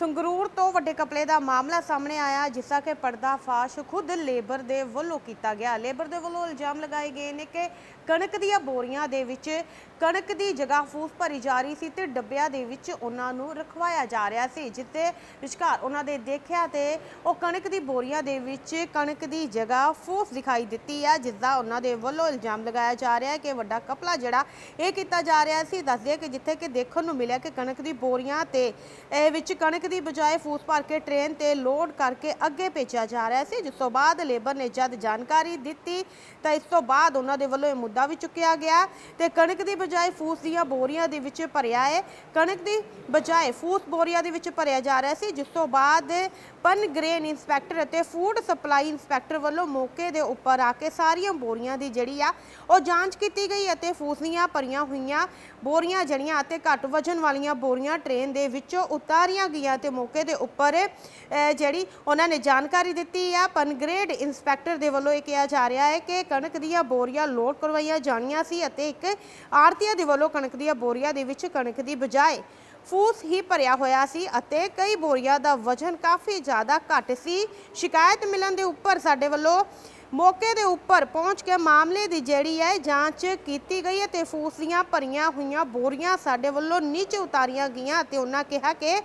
ਸੰਗਰੂਰ ਤੋਂ ਵੱਡੇ ਕਪਲੇ ਦਾ ਮਾਮਲਾ ਸਾਹਮਣੇ ਆਇਆ, ਜਿਸ ਦਾ ਕਿ ਪਰਦਾਫਾਸ਼ ਖੁਦ ਲੇਬਰ ਦੇ ਵੱਲੋਂ ਕੀਤਾ ਗਿਆ। ਲੇਬਰ ਦੇ ਵੱਲੋਂ ਇਲਜ਼ਾਮ ਲਗਾਏ ਗਏ ਨੇ ਕਿ ਕਣਕ ਦੀਆਂ ਬੋਰੀਆਂ ਦੇ ਵਿੱਚ ਕਣਕ ਦੀ ਜਗ੍ਹਾ ਫੂਸ ਭਰੀ ਜਾ ਰਹੀ ਸੀ ਤੇ ਡੱਬਿਆਂ ਦੇ ਵਿੱਚ ਉਹਨਾਂ ਨੂੰ ਰਖਵਾਇਆ ਜਾ ਰਿਹਾ ਸੀ ਜਿੱਤੇ ਵਿਚਕਾਰ ਉਹਨਾਂ ਦੇ ਦੇਖਿਆ ਤੇ ਉਹ ਕਣਕ ਦੀ ਬੋਰੀਆਂ ਦੇ ਵਿੱਚ ਕਣਕ ਦੀ ਜਗ੍ਹਾ ਫੂਸ ਦਿਖਾਈ ਦਿੱਤੀ ਹੈ ਜਿਸ ਦਾ ਉਹਨਾਂ ਦੇ ਵੱਲੋਂ ਇਲਜ਼ਾਮ ਲਗਾਇਆ ਜਾ ਰਿਹਾ ਹੈ ਕਿ ਵੱਡਾ ਕਪਲਾ ਜਿਹੜਾ ਇਹ ਕੀਤਾ ਜਾ ਰਿਹਾ ਸੀ। ਦੱਸਦੇ ਕਿ ਜਿੱਥੇ ਕਿ ਦੇਖਣ ਨੂੰ ਮਿਲਿਆ ਕਿ ਕਣਕ ਦੀ ਬੋਰੀਆਂ ਤੇ ਵਿੱਚ ਕਣਕ ਦੀ ਬਜਾਏ ਫੂਸ ਭਰ ਕੇ ਟ੍ਰੇਨ ਤੇ ਲੋਡ ਕਰਕੇ ਅੱਗੇ ਭੇਜਿਆ ਜਾ ਰਿਹਾ ਸੀ, ਜਿਸ ਤੋਂ ਬਾਅਦ ਲੇਬਰ ਨੇ ਜਦ ਜਾਣਕਾਰੀ ਦਿੱਤੀ ਤਾਂ ਇਸ ਤੋਂ ਬਾਅਦ ਉਹਨਾਂ ਦੇ ਵੱਲੋਂ ਇਹ ਮੁੱਦਾ ਵੀ ਚੁੱਕਿਆ ਗਿਆ ਤੇ ਕਣਕ ਦੀ ਬਜਾਏ ਫੂਸ ਦੀਆਂ ਬੋਰੀਆਂ ਦੇ ਵਿੱਚ ਭਰਿਆ ਹੈ ਕਣਕ ਦੀ ਬਜਾਏ ਫੂਸ ਬੋਰੀਆਂ ਦੇ ਵਿੱਚ ਭਰਿਆ ਜਾ ਰਿਹਾ ਸੀ, ਜਿਸ ਤੋਂ ਬਾਅਦ ਪਨ ਗ੍ਰੇਨ ਇੰਸਪੈਕਟਰ ਅਤੇ ਫੂਡ ਸਪਲਾਈ ਇੰਸਪੈਕਟਰ ਵੱਲੋਂ ਮੌਕੇ ਦੇ ਉੱਪਰ ਆ ਕੇ ਸਾਰੀਆਂ ਬੋਰੀਆਂ ਦੀ ਜਿਹੜੀ ਆ ਉਹ ਜਾਂਚ ਕੀਤੀ ਗਈ ਅਤੇ ਫੂਸ ਦੀਆਂ ਭਰੀਆਂ ਹੋਈਆਂ ਬੋਰੀਆਂ ਜੜੀਆਂ ਅਤੇ ਘੱਟ ਵਜਨ ਵਾਲੀਆਂ ਬੋਰੀਆਂ ਟ੍ਰੇਨ ਦੇ ਵਿੱਚੋਂ ਉਤਾਰੀਆਂ ਗਈਆਂ ਤੇ ਮੌਕੇ ਦੇ ਉੱਪਰ ਜਿਹੜੀ ਉਹਨਾਂ ਨੇ ਜਾਣਕਾਰੀ ਦਿੱਤੀ ਆ ਪਨਗ੍ਰੇਡ ਇੰਸਪੈਕਟਰ ਦੇ ਵੱਲੋਂ ਇਹ ਕਿਹਾ ਜਾ ਰਿਹਾ ਹੈ ਕਿ ਕਣਕ ਦੀਆਂ ਬੋਰੀਆਂ ਲੋਡ ਕਰਵਾਈਆਂ ਜਾਣੀਆਂ ਸੀ ਅਤੇ ਇੱਕ ਆੜਤੀਆ ਦੇ ਵੱਲੋਂ ਕਣਕ ਦੀਆਂ ਬੋਰੀਆਂ ਦੇ ਵਿੱਚ ਕਣਕ ਦੀ ਬਜਾਏ ਫੂਸ ਹੀ ਭਰਿਆ ਹੋਇਆ ਸੀ ਅਤੇ ਕਈ ਬੋਰੀਆਂ ਦਾ ਵਜ਼ਨ ਕਾਫੀ ਜ਼ਿਆਦਾ ਘੱਟ ਸੀ। ਸ਼ਿਕਾਇਤ ਮਿਲਣ ਦੇ ਉੱਪਰ ਸਾਡੇ ਵੱਲੋਂ ਮੌਕੇ ਦੇ ਉੱਪਰ ਪਹੁੰਚ ਕੇ ਮਾਮਲੇ ਦੀ ਜਿਹੜੀ ਹੈ ਜਾਂਚ ਕੀਤੀ ਗਈ ਹੈ ਤੇ ਫੂਸ ਦੀਆਂ ਭਰੀਆਂ ਹੋਈਆਂ ਬੋਰੀਆਂ ਸਾਡੇ ਵੱਲੋਂ ਨੀਚੇ ਉਤਾਰੀਆਂ ਗਈਆਂ ਅਤੇ ਉਹਨਾਂ ਕਿਹਾ ਕਿ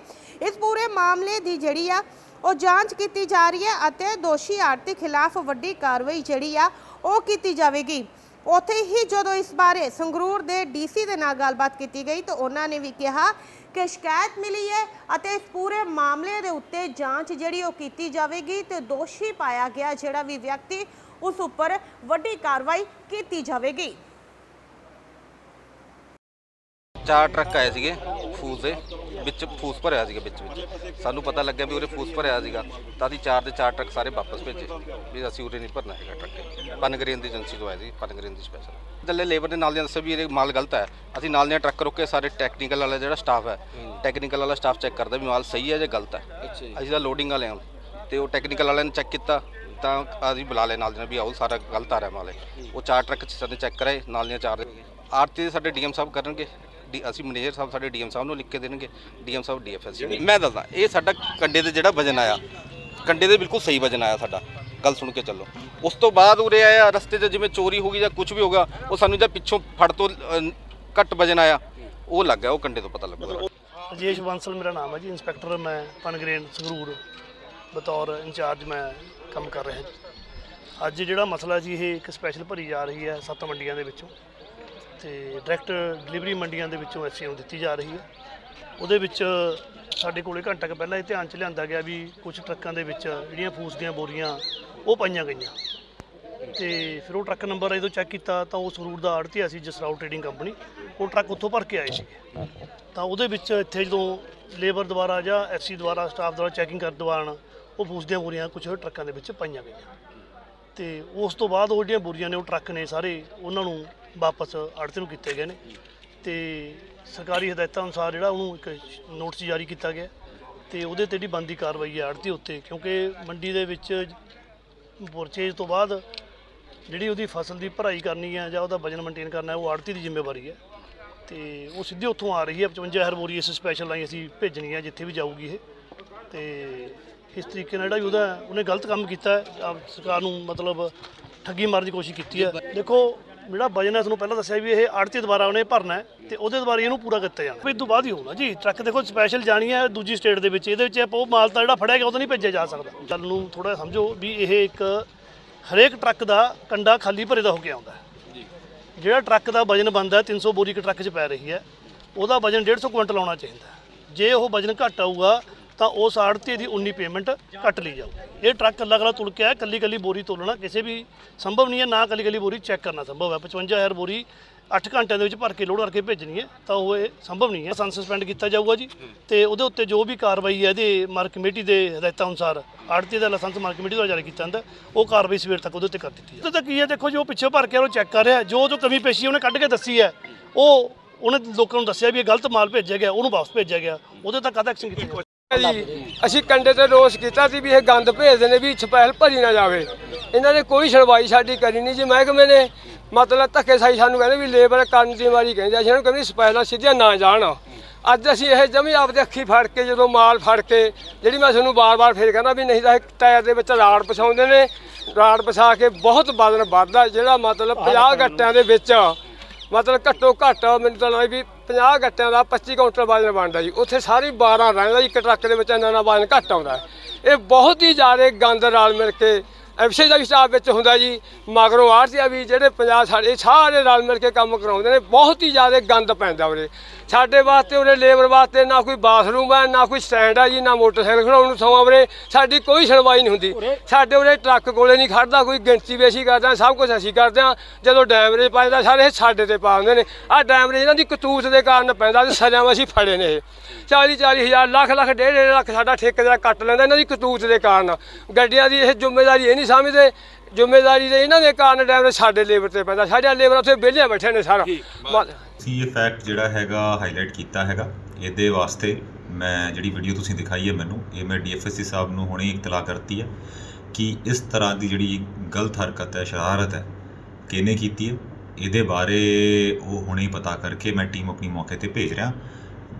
ਇਸ ਪੂਰੇ ਮਾਮਲੇ ਦੀ ਜਿਹੜੀ ਆ, ਉਹ ਜਾਂਚ ਕੀਤੀ ਜਾ ਰਹੀ ਹੈ ਅਤੇ ਦੋਸ਼ੀ ਆੜਤੀ ਖਿਲਾਫ ਵੱਡੀ ਕਾਰਵਾਈ ਜਿਹੜੀ ਆ, ਉਹ ਕੀਤੀ ਜਾਵੇਗੀ। ਉੱਥੇ ਹੀ ਜਦੋਂ ਇਸ ਬਾਰੇ ਸੰਗਰੂਰ ਦੇ ਡੀਸੀ ਦੇ ਨਾਲ ਗੱਲਬਾਤ ਕੀਤੀ ਗਈ ਤਾਂ ਉਹਨਾਂ ਨੇ ਵੀ ਕਿਹਾ ਕਿ ਸ਼ਿਕਾਇਤ ਮਿਲੀ ਹੈ ਅਤੇ ਇਸ ਪੂਰੇ ਮਾਮਲੇ ਦੇ ਉੱਤੇ ਜਾਂਚ ਜਿਹੜੀ ਉਹ ਕੀਤੀ ਜਾਵੇਗੀ ਤੇ ਦੋਸ਼ੀ ਪਾਇਆ ਗਿਆ ਜਿਹੜਾ ਵੀ ਵਿਅਕਤੀ ਉਸ ਉੱਪਰ ਵੱਡੀ ਕਾਰਵਾਈ ਕੀਤੀ ਜਾਵੇਗੀ। ਚਾਰ ਟਰੱਕ ਆਏ ਸੀਗੇ ਫੂਸ ਦੇ ਵਿੱਚ ਫੂਸ ਭਰਿਆ ਸੀਗਾ ਵਿੱਚ ਵਿੱਚ। ਸਾਨੂੰ ਪਤਾ ਲੱਗਿਆ ਵੀ ਉਰੇ ਫੂਸ ਭਰਿਆ ਸੀਗਾ ਤਾਂ ਅਸੀਂ ਚਾਰ ਦੇ ਚਾਰ ਟਰੱਕ ਸਾਰੇ ਵਾਪਸ ਭੇਜੇ ਵੀ ਅਸੀਂ ਉਰੇ ਨਹੀਂ ਭਰਨਾ ਹੈਗਾ ਟਰੱਕ। ਪਨਗਰੇਨ ਦੀ ਏਜੰਸੀ ਤੋਂ ਆਏ ਸੀ ਪਨਗਰੇਨ ਦੀ ਸਪੈਸ਼ਲ ਥੱਲੇ ਲੇਬਰ ਦੇ ਨਾਲ ਦੇ ਦੱਸਿਆ ਵੀ ਇਹ ਮਾਲ ਗਲਤ ਹੈ। ਅਸੀਂ ਨਾਲ ਦੇ ਟਰੱਕ ਰੋਕੇ ਸਾਰੇ ਟੈਕਨੀਕਲ ਵਾਲਾ ਜਿਹੜਾ ਸਟਾਫ ਹੈ ਟੈਕਨੀਕਲ ਵਾਲਾ ਸਟਾਫ ਚੈੱਕ ਕਰਦਾ ਵੀ ਮਾਲ ਸਹੀ ਹੈ ਜਾਂ ਗਲਤ ਹੈ। ਅਸੀਂ ਤਾਂ ਲੋਡਿੰਗ ਵਾਲੇ ਹਾਂ। ਤੇ ਉਹ ਟੈਕਨੀਕਲ ਵਾਲਿਆਂ ਨੇ ਚੈੱਕ ਕੀਤਾ ਤਾਂ ਅਸੀਂ ਬੁਲਾ ਲਏ ਨਾਲ ਦੇ ਵੀ ਆਓ ਸਾਰਾ ਗਲਤ ਆ ਰਿਹਾ ਮਾਲ ਇਹ। ਉਹ ਚਾਰ ਟਰੱਕ ਸਾਡੇ ਚੈੱਕ ਕਰਾਏ ਨਾਲ ਦੀਆਂ ਚਾਰ ਆਰਤੀ ਦੇ ਸਾਡੇ ਡੀਐਮ ਸਾਹਿਬ ਕਰਨਗੇ। ਡੀ- ਅਸੀਂ ਮੈਨੇਜਰ ਸਾਹਿਬ ਸਾਡੇ ਡੀਐਮ ਸਾਹਿਬ ਨੂੰ ਲਿਖ ਕੇ ਦੇਣਗੇ। ਡੀਐਮ ਸਾਹਿਬ ਡੀਐਫਐਸ ਮੈਂ ਦੱਸਦਾ ਇਹ ਸਾਡਾ ਕੰਡੇ ਦੇ ਜਿਹੜਾ ਵਜਨ ਆਇਆ ਕੰਡੇ ਦੇ ਬਿਲਕੁਲ ਸਹੀ ਵਜਨ ਆਇਆ ਸਾਡਾ। ਗੱਲ ਸੁਣ ਕੇ ਚੱਲੋ। ਉਸ ਤੋਂ ਬਾਅਦ ਉਰੇ ਆਇਆ ਰਸਤੇ 'ਚ ਜਿਵੇਂ ਚੋਰੀ ਹੋ ਗਈ ਜਾਂ ਕੁਝ ਵੀ ਹੋਗਾ ਉਹ ਸਾਨੂੰ ਜਾਂ ਪਿੱਛੋਂ ਫੜ ਤੋਂ ਘੱਟ ਵਜਨ ਆਇਆ। ਉਹ ਲੱਗ ਗਿਆ ਉਹ ਕੰਡੇ ਤੋਂ ਪਤਾ ਲੱਗੂਗਾ। ਰਜੇਸ਼ ਬਾਂਸਲ ਮੇਰਾ ਨਾਮ ਹੈ ਜੀ ਇੰਸਪੈਕਟਰ ਮੈਂ ਪਨਗਰੇਨ ਸੰਗਰੂਰ ਬਤੌਰ ਇੰਚਾਰਜ ਮੈਂ ਕੰਮ ਕਰ ਰਿਹਾ ਜੀ। ਅੱਜ ਜਿਹੜਾ ਮਸਲਾ ਜੀ ਇਹ ਇੱਕ ਸਪੈਸ਼ਲ ਭਰੀ ਜਾ ਰਹੀ ਹੈ ਸੱਤ ਮੰਡੀਆਂ ਦੇ ਵਿੱਚੋਂ। ਤੇ ਡਾਇਰੈਕਟ ਡਿਲੀਵਰੀ ਮੰਡੀਆਂ ਦੇ ਵਿੱਚੋਂ ਐਸਏ ਨੂੰ ਦਿੱਤੀ ਜਾ ਰਹੀ ਹੈ। ਉਹਦੇ ਵਿੱਚ ਸਾਡੇ ਕੋਲੇ ਘੰਟਾ ਕੁ ਪਹਿਲਾਂ ਇਹ ਧਿਆਨ ਚ ਲਿਆਂਦਾ ਗਿਆ ਵੀ ਕੁਝ ਟਰੱਕਾਂ ਦੇ ਵਿੱਚ ਜਿਹੜੀਆਂ ਫੂਸ ਦੀਆਂ ਬੋਰੀਆਂ ਉਹ ਪਾਈਆਂ ਗਈਆਂ। ਤੇ ਫਿਰ ਉਹ ਟਰੱਕ ਨੰਬਰ ਜਦੋਂ ਚੈੱਕ ਕੀਤਾ ਤਾਂ ਉਹ ਸਰੂਰ ਦਾ ਆੜਤੀਆ ਸੀ ਜਸਰਾਓ ਟ੍ਰੇਡਿੰਗ ਕੰਪਨੀ। ਉਹ ਟਰੱਕ ਉੱਥੋਂ ਭਰ ਕੇ ਆਏ ਸੀ। ਤਾਂ ਉਹਦੇ ਵਿੱਚ ਇੱਥੇ ਜਦੋਂ ਲੇਬਰ ਦੁਆਰਾ ਜਾਂ ਐਫਸੀ ਦੁਆਰਾ, ਸਟਾਫ ਦੁਆਰਾ ਚੈਕਿੰਗ ਕਰਨ ਦੌਰਾਨ ਉਹ ਫੂਸ ਦੀਆਂ ਬੋਰੀਆਂ ਕੁਝ ਟਰੱਕਾਂ ਦੇ ਵਿੱਚ ਪਾਈਆਂ ਗਈਆਂ। ਤੇ ਉਸ ਤੋਂ ਬਾਅਦ ਉਹ ਜਿਹੜੀਆਂ ਬੋਰੀਆਂ ਨੇ ਉਹ ਟਰੱਕ ਨੇ ਸਾਰੇ ਉਹਨਾਂ ਨੂੰ ਵਾਪਸ ਆੜਤੀ ਨੂੰ ਕੀਤੇ ਗਏ ਨੇ ਤੇ ਸਰਕਾਰੀ ਹਦਾਇਤਾਂ ਅਨੁਸਾਰ ਜਿਹੜਾ ਉਹਨੂੰ ਇੱਕ ਨੋਟਿਸ ਜਾਰੀ ਕੀਤਾ ਗਿਆ ਤੇ ਉਹਦੇ ਤੇ ਜਿਹੜੀ ਬੰਦੀ ਕਾਰਵਾਈ ਹੈ ਆੜਤੀ ਉੱਤੇ, ਕਿਉਂਕਿ ਮੰਡੀ ਦੇ ਵਿੱਚ ਪਰਚੇਜ ਤੋਂ ਬਾਅਦ ਜਿਹੜੀ ਉਹਦੀ ਫਸਲ ਦੀ ਭਰਾਈ ਕਰਨੀ ਹੈ ਜਾਂ ਉਹਦਾ ਵਜਨ ਮੇਨਟੇਨ ਕਰਨਾ ਉਹ ਆੜਤੀ ਦੀ ਜ਼ਿੰਮੇਵਾਰੀ ਹੈ। ਤੇ ਉਹ ਸਿੱਧੀ ਉੱਥੋਂ ਆ ਰਹੀ ਹੈ 55 ਬੋਰੀ ਇਸ ਸਪੈਸ਼ਲ ਲਾਈ ਅਸੀਂ ਭੇਜਣੀ ਹੈ, ਜਿੱਥੇ ਵੀ ਜਾਊਗੀ ਇਹ। ਤੇ ਇਸ ਤਰੀਕੇ ਨਾਲ ਜਿਹੜਾ ਵੀ ਉਹਦਾ, ਉਹਨੇ ਗਲਤ ਕੰਮ ਕੀਤਾ ਆਪ ਸਰਕਾਰ ਨੂੰ ਮਤਲਬ ਠੱਗੀ ਮਾਰਨ ਦੀ ਕੋਸ਼ਿਸ਼ ਕੀਤੀ ਹੈ। ਦੇਖੋ ਜਿਹੜਾ ਵਜਨ ਹੈ ਤੁਹਾਨੂੰ ਪਹਿਲਾਂ ਦੱਸਿਆ ਵੀ ਇਹ ਆੜਤੀ ਦੁਆਰਾ ਉਹਨੇ ਭਰਨਾ ਹੈ ਤੇ ਉਹਦੇ ਦੁਆਰਾ ਇਹਨੂੰ ਪੂਰਾ ਕੀਤਾ ਜਾਣਾ। ਫਿਰ ਤੋਂ ਬਾਅਦ ਹੀ ਹੋਣਾ ਜੀ। ਟਰੱਕ ਦੇਖੋ ਸਪੈਸ਼ਲ ਜਾਣੀ ਹੈ ਦੂਜੀ ਸਟੇਟ ਦੇ ਵਿੱਚ। ਇਹਦੇ ਵਿੱਚ ਆਪਾਂ ਉਹ ਮਾਲ ਤਾਂ ਜਿਹੜਾ ਫੜਿਆ ਗਿਆ ਉਹ ਤਾਂ ਨਹੀਂ ਭੇਜਿਆ ਜਾ ਸਕਦਾ। ਗੱਲ ਨੂੰ ਥੋੜਾ ਸਮਝੋ ਵੀ ਇਹ ਇੱਕ ਹਰੇਕ ਟਰੱਕ ਦਾ ਕੰਡਾ ਖਾਲੀ ਭਰੇ ਦਾ ਹੋ ਕੇ ਆਉਂਦਾ ਹੈ। ਜਿਹੜਾ ਟਰੱਕ ਦਾ ਵਜਨ ਬੰਦਾ 300 ਬੋਰੀ ਇੱਕ ਟਰੱਕ 'ਚ ਪੈ ਰਹੀ ਹੈ ਉਹਦਾ ਵਜਨ 150 ਕੁਇੰਟਲ ਆਉਣਾ ਚਾਹੀਦਾ। ਜੇ ਉਹ ਵਜਨ ਘੱਟ ਆਊਗਾ ਤਾਂ ਉਸ ਆੜਤੀ ਦੀ 19 ਪੇਮੈਂਟ ਕੱਟ ਲਈ ਜਾਊ। ਇਹ ਟਰੱਕ ਕੱਲਾ ਕੱਲਾ ਤੁਲ ਕੇ ਆਇਆ ਕੱਲੀ ਕੱਲੀ ਬੋਰੀ ਤੋਲਣਾ, ਕਿਸੇ ਵੀ ਸੰਭਵ ਨਹੀਂ ਹੈ, ਨਾ ਕੱਲੀ ਕੱਲੀ ਬੋਰੀ ਚੈੱਕ ਕਰਨਾ ਸੰਭਵ ਹੈ। 55000 ਬੋਰੀ 8 ਘੰਟਿਆਂ ਦੇ ਵਿੱਚ ਭਰ ਕੇ ਲੋਡ ਕਰਕੇ ਭੇਜਣੀ ਹੈ, ਤਾਂ ਉਹ ਇਹ ਸੰਭਵ ਨਹੀਂ ਹੈ। ਸਨ ਸਸਪੈਂਡ ਕੀਤਾ ਜਾਊਗਾ ਜੀ ਤੇ ਉਹਦੇ ਉੱਤੇ ਜੋ ਵੀ ਕਾਰਵਾਈ ਹੈ, ਇਹਦੇ ਮਾਰਕ ਕਮੇਟੀ ਦੇ ਹਦਾਇਤਾਂ ਅਨੁਸਾਰ ਆੜਤੀ ਦਾ ਲਾਇਸੈਂਸ ਮਾਰਕ ਕਮੇਟੀ ਦੁਆਰਾ ਜਾਰੀ ਕੀਤਾ ਜਾਂਦਾ ਉਹ ਕਾਰਵਾਈ ਸਵੇਰ ਤੱਕ ਉਹਦੇ ਉੱਤੇ ਕਰ ਦਿੱਤੀ ਹੈ ਤਾਂ ਕੀ ਹੈ, ਦੇਖੋ ਜੋ ਪਿੱਛੇ ਭਰ ਕੇ ਉਹ ਚੈੱਕ ਕਰ ਰਿਹਾ ਜੋ ਜੋ ਕਮੀ ਪੇਸ਼ੀ ਉਹਨੇ ਕੱਢ ਕੇ ਦੱਸੀ ਹੈ, ਉਹ ਉਹਨੇ ਲੋਕਾਂ ਨੂੰ ਦੱਸਿਆ ਵੀ ਇਹ ਗਲਤ ਮਾਲ ਭੇਜਿਆ ਗਿਆ, ਉਹਨੂੰ ਵਾਪਸ ਭੇਜਿਆ ਗਿਆ, ਉਹਦੇ ਤੱਕ ਕਾਹਦਾ ਐਕਸ਼ਨ ਕੀਤਾ ਜਾਊਗਾ ਜੀ। ਅਸੀਂ ਕੰਡੇ ਤੇ ਰੋਸ ਕੀਤਾ ਸੀ ਵੀ ਇਹ ਗੰਦ ਭੇਜਦੇ ਨੇ ਵੀ ਛਪੈਲ ਭਰੀ ਨਾ ਜਾਵੇ। ਇਹਨਾਂ ਨੇ ਕੋਈ ਸੁਣਵਾਈ ਸਾਡੀ ਕਰੀ ਨਹੀਂ ਜੀ। ਮਹਿਕਮੇ ਨੇ ਮਤਲਬ ਧੱਕੇ ਸਾਈ ਸਾਨੂੰ ਕਹਿੰਦੇ ਵੀ ਲੇਬਰ ਕਰਨ ਦੀ ਵਾਰੀ ਕਹਿੰਦੇ ਅਸੀਂ ਇਹਨੂੰ ਕਹਿੰਦੇ ਸਪੈਲਾਂ ਸਿੱਧੀਆਂ ਨਾ ਜਾਣ। ਅੱਜ ਅਸੀਂ ਇਹ ਜਮੀ ਆਪਦੇ ਅੱਖੀ ਫੜ ਕੇ, ਜਦੋਂ ਮਾਲ ਫੜ ਕੇ, ਜਿਹੜੀ ਮੈਂ ਤੁਹਾਨੂੰ ਬਾਰ-ਬਾਰ ਫੇਰ ਕਹਿੰਦਾ ਵੀ ਨਹੀਂ ਤਾਂ ਇਹ ਟਾਇਰ ਦੇ ਵਿੱਚ ਰਾੜ ਪਸਾਉਂਦੇ ਨੇ। ਰਾੜ ਪਸਾ ਕੇ ਬਹੁਤ ਵਜ਼ਨ ਵੱਧਦਾ, ਜਿਹੜਾ ਮਤਲਬ 50 ਗੱਟਿਆਂ ਦੇ ਵਿੱਚ ਮਤਲਬ ਘੱਟੋ ਘੱਟ ਮੈਨੂੰ ਤਾਂ ਲੱਗਦਾ ਵੀ 50 ਗੱਟਿਆਂ ਦਾ 25 ਕੁਇੰਟਲ ਵਜ਼ਨ ਬਣਦਾ ਜੀ। ਉੱਥੇ ਸਾਰੀ 12 ਰਹਿੰਦਾ ਜੀ, ਇੱਕ ਟਰੱਕ ਦੇ ਵਿੱਚ ਇੰਨਾ ਨਾ ਵਜ਼ਨ ਘੱਟ ਆਉਂਦਾ। ਇਹ ਬਹੁਤ ਹੀ ਜ਼ਿਆਦਾ ਗੰਦ ਨਾਲ ਮਿਲ ਕੇ ਐਫਸੀ ਦਾ ਵੀ ਸਟਾਫ ਵਿੱਚ ਹੁੰਦਾ ਜੀ ਮਗਰੋਂ ਆਰਟੀਆ ਵੀ ਜਿਹੜੇ ਪੰਜਾਬ ਸਾਡੇ ਸਾਰੇ ਰਲ ਮਿਲ ਕੇ ਕੰਮ ਕਰਾਉਂਦੇ ਨੇ ਬਹੁਤ ਹੀ ਜ਼ਿਆਦਾ ਗੰਦ ਪੈਂਦਾ ਉਰੇ। ਸਾਡੇ ਵਾਸਤੇ ਉਰੇ ਲੇਬਰ ਵਾਸਤੇ ਨਾ ਕੋਈ ਬਾਥਰੂਮ ਹੈ ਨਾ ਕੋਈ ਸਟੈਂਡ ਹੈ ਜੀ ਨਾ ਮੋਟਰਸਾਈਕਲ ਖੜਾਉਣ ਨੂੰ ਥਾਂ ਉਰੇ ਸਾਡੀ ਕੋਈ ਸੁਣਵਾਈ ਨਹੀਂ ਹੁੰਦੀ। ਸਾਡੇ ਉਰੇ ਟਰੱਕ ਕੋਲੇ ਨਹੀਂ ਖੜਦਾ ਕੋਈ ਗਿਣਤੀ ਵੀ ਅਸੀਂ ਕਰਦੇ ਸਭ ਕੁਝ ਅਸੀਂ ਕਰਦੇ ਹਾਂ। ਜਦੋਂ ਡੈਮਰੇਜ ਪੈਂਦਾ ਸਾਰੇ ਸਾਡੇ ਤੇ ਪਾ ਦਿੰਦੇ ਨੇ। ਆਹ ਡੈਮਰੇਜ ਇਹਨਾਂ ਦੀ ਕਤੂਤ ਦੇ ਕਾਰਨ ਪੈਂਦਾ ਤੇ ਸਜ਼ਾ ਅਸੀਂ ਫੜੇ ਨੇ ਇਹ। 40 40 ਹਜ਼ਾਰ ਲੱਖ ਲੱਖ ਡੇਢ ਡੇਢ ਲੱਖ ਸਾਡਾ ਠੇਕੇਦਾਰ ਕੱਟ ਲੈਂਦਾ ਇਹਨਾਂ ਦੀ ਕਤੂਤ ਦੇ ਕਾਰਨ। ਗੱਡੀਆਂ ਦੀ ਇਹ ਜ਼ਿੰਮੇਵਾਰੀ ਇਹ ਨਹੀਂ ਸਮਝਦੇ ਜ਼ਿੰਮੇਵਾਰੀ ਦੇ ਇਹਨਾਂ ਦੇ ਕਾਰਨ ਡਰਾਈਵਰ ਸਾਡੇ ਲੇਬਰ ਤੇ ਪੈਂਦਾ ਸਾਡੇ ਲੇਬਰ ਉੱਥੇ ਵਿਹਲੇ ਬੈਠੇ ਨੇ ਸਾਰਾ। ਅਸੀਂ ਇਹ ਫੈਕਟ ਜਿਹੜਾ ਹੈਗਾ ਹਾਈਲਾਈਟ ਕੀਤਾ ਹੈਗਾ ਇਹਦੇ ਵਾਸਤੇ ਮੈਂ ਜਿਹੜੀ ਵੀਡੀਓ ਤੁਸੀਂ ਦਿਖਾਈ ਹੈ ਮੈਨੂੰ ਇਹ ਮੈਂ ਡੀਐਫਐਸਸੀ ਸਾਹਿਬ ਨੂੰ ਹੁਣੇ ਇਤਲਾ ਕਰਤੀ ਹੈ ਕਿ ਇਸ ਤਰ੍ਹਾਂ ਦੀ ਜਿਹੜੀ ਗਲਤ ਹਰਕਤ ਹੈ ਸ਼ਰਾਰਤ ਹੈ ਕਿਹਨੇ ਕੀਤੀ ਹੈ? ਇਹਦੇ ਬਾਰੇ ਉਹ ਹੁਣੇ ਪਤਾ ਕਰਕੇ ਮੈਂ ਟੀਮ ਆਪਣੀ ਮੌਕੇ ਤੇ ਭੇਜ ਰਿਹਾ।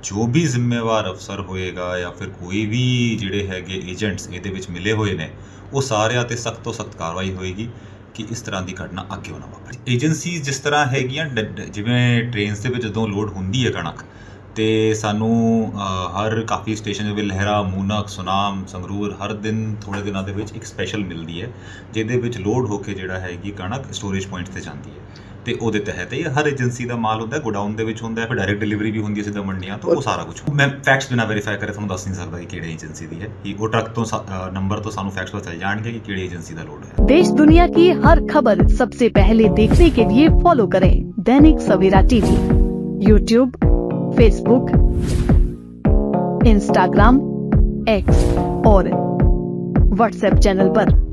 ਜੋ ਵੀ ਜ਼ਿੰਮੇਵਾਰ ਅਫਸਰ ਹੋਏਗਾ ਜਾਂ ਫਿਰ ਕੋਈ ਵੀ ਜਿਹੜੇ ਹੈਗੇ ਏਜੰਟਸ ਇਹਦੇ ਵਿੱਚ ਮਿਲੇ ਹੋਏ ਨੇ ਉਹ ਸਾਰਿਆਂ ਤੇ ਸਖਤ ਤੋਂ ਸਖਤ ਕਾਰਵਾਈ ਹੋਏਗੀ ਕਿ ਇਸ ਤਰ੍ਹਾਂ ਦੀ ਘਟਨਾ ਅੱਗੇ ਨਾ ਵਾਪਰੇ। ਏਜੰਸੀਜ਼ ਜਿਸ ਤਰ੍ਹਾਂ ਹੈਗੀਆਂ, ਡ- ਜਿਵੇਂ ਟ੍ਰੇਨਸ ਦੇ ਵਿੱਚ ਜਦੋਂ ਲੋਡ ਹੁੰਦੀ ਹੈ ਕਣਕ, ਤੇ ਸਾਨੂੰ ਹਰ ਕਾਫੀ ਸਟੇਸ਼ਨ ਦੇ ਵਿੱਚ ਲਹਿਰਾ, ਮੂਨਕ, ਸੁਨਾਮ, ਸੰਗਰੂਰ, ਹਰ ਦਿਨ ਥੋੜੇ ਦਿਨਾਂ ਦੇ ਵਿੱਚ ਇੱਕ ਸਪੈਸ਼ਲ ਮਿਲਦੀ ਹੈ, ਜਿਹਦੇ ਵਿੱਚ ਲੋਡ ਹੋ ਕੇ ਜਿਹੜਾ ਹੈਗੀ ਕਣਕ ਸਟੋਰੇਜ ਪੁਆਇੰਟ ਤੇ ਜਾਂਦੀ ਹੈ। ਤੇ ਉਹਦੇ ਤਹਿਤ ਇਹ ਹਰ ਏਜੰਸੀ ਦਾ ਮਾਲ ਹੁੰਦਾ ਗੋਡਾਊਨ ਦੇ ਵਿੱਚ ਹੁੰਦਾ ਹੈ ਫਿਰ ਡਾਇਰੈਕਟ ਡਿਲੀਵਰੀ ਵੀ ਹੁੰਦੀ ਹੈ ਸਿੱਧਾ ਮੰਡੀਆਂ ਤੋਂ ਉਹ ਸਾਰਾ ਕੁਝ ਮੈਂ ਫੈਕਟਸ ਬਿਨਾ ਵੈਰੀਫਾਈ ਕਰੇ ਤੁਹਾਨੂੰ ਦੱਸ ਨਹੀਂ ਸਕਦਾ ਕਿ ਕਿਹੜੀ ਏਜੰਸੀ ਦੀ ਹੈ ਕਿ ਉਹ ਟਰੱਕ ਤੋਂ ਨੰਬਰ ਤੋਂ ਸਾਨੂੰ ਫੈਕਟਸ ਪਤਾ ਚੱਲ ਜਾਣਗੇ ਕਿ ਕਿਹੜੀ ਏਜੰਸੀ ਦਾ ਲੋਡ ਹੈ देश दुनिया की हर खबर सबसे पहले देखने के लिए फॉलो करें Dainik Savera TV YouTube Facebook Instagram X और व्हाट्सएप चैनल पर।